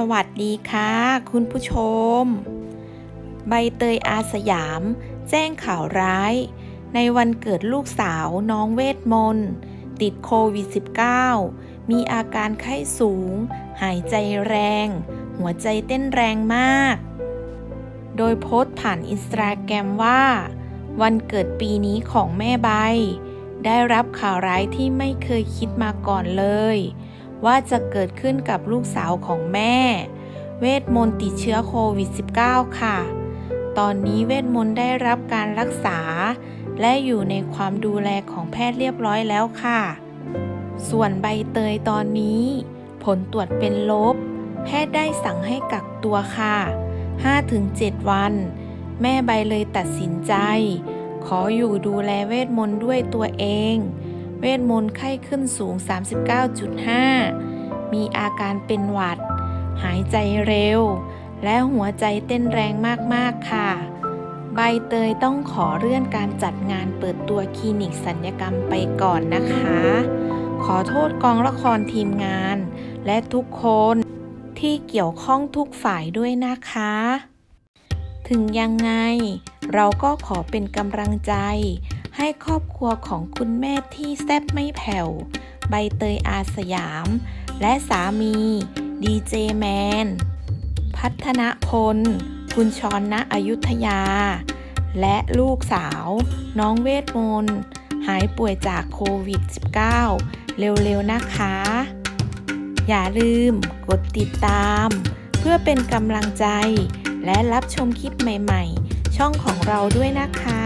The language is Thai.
สวัสดีค่ะ คุณผู้ชม ใบเตยอาสยาม แจ้งข่าวร้าย ในวันเกิดลูกสาวน้องเวทมนต์ติดโควิด -19 มีอาการไข้สูง หายใจแรง หัวใจเต้นแรงมาก โดยโพสต์ผ่านอินสตาแกรมว่า วันเกิดปีนี้ของแม่ใบ ได้รับข่าวร้ายที่ไม่เคยคิดมาก่อนเลย ว่าจะเกิดขึ้นกับลูกสาวของแม่ เวทมนต์ติดเชื้อโควิด -19 ค่ะ ตอนนี้เวทมนต์ได้รับการรักษา และอยู่ในความดูแลของแพทย์เรียบร้อยแล้วค่ะ ส่วนใบเตยตอนนี้ ผลตรวจเป็นลบ แพทย์ได้สั่งให้กักตัวค่ะ 5-7 วัน แม่ใบเลยตัดสินใจ ขออยู่ดูแลเวทมนต์ด้วยตัวเอง เวทมนต์ไข้ขึ้นสูง 39.5 มีอาการเป็นหวัด หายใจเร็ว และหัวใจเต้นแรงมาก ๆ ค่ะ ใบเตยต้องขอเลื่อนการจัดงานเปิดตัวคลินิกสัญญกรรมไปก่อนนะคะ ขอโทษกองละครทีมงาน และทุกคนที่เกี่ยวข้องทุกฝ่ายด้วยนะคะ ถึงยังไง เราก็ขอเป็นกำลังใจ ให้ครอบครัวของคุณแม่ที่แซ่บไม่แผ่ว ใบเตยอาสยาม และสามี ดีเจแมน พัฒนพล คุณชรณอยุธยา และลูกสาว น้องเวทมนต์หายป่วยจากโควิด -19 เร็วๆนะคะ อย่าลืมกดติดตาม เพื่อเป็นกำลังใจ และรับชมคลิปใหม่ๆ ช่องของเราด้วยนะคะ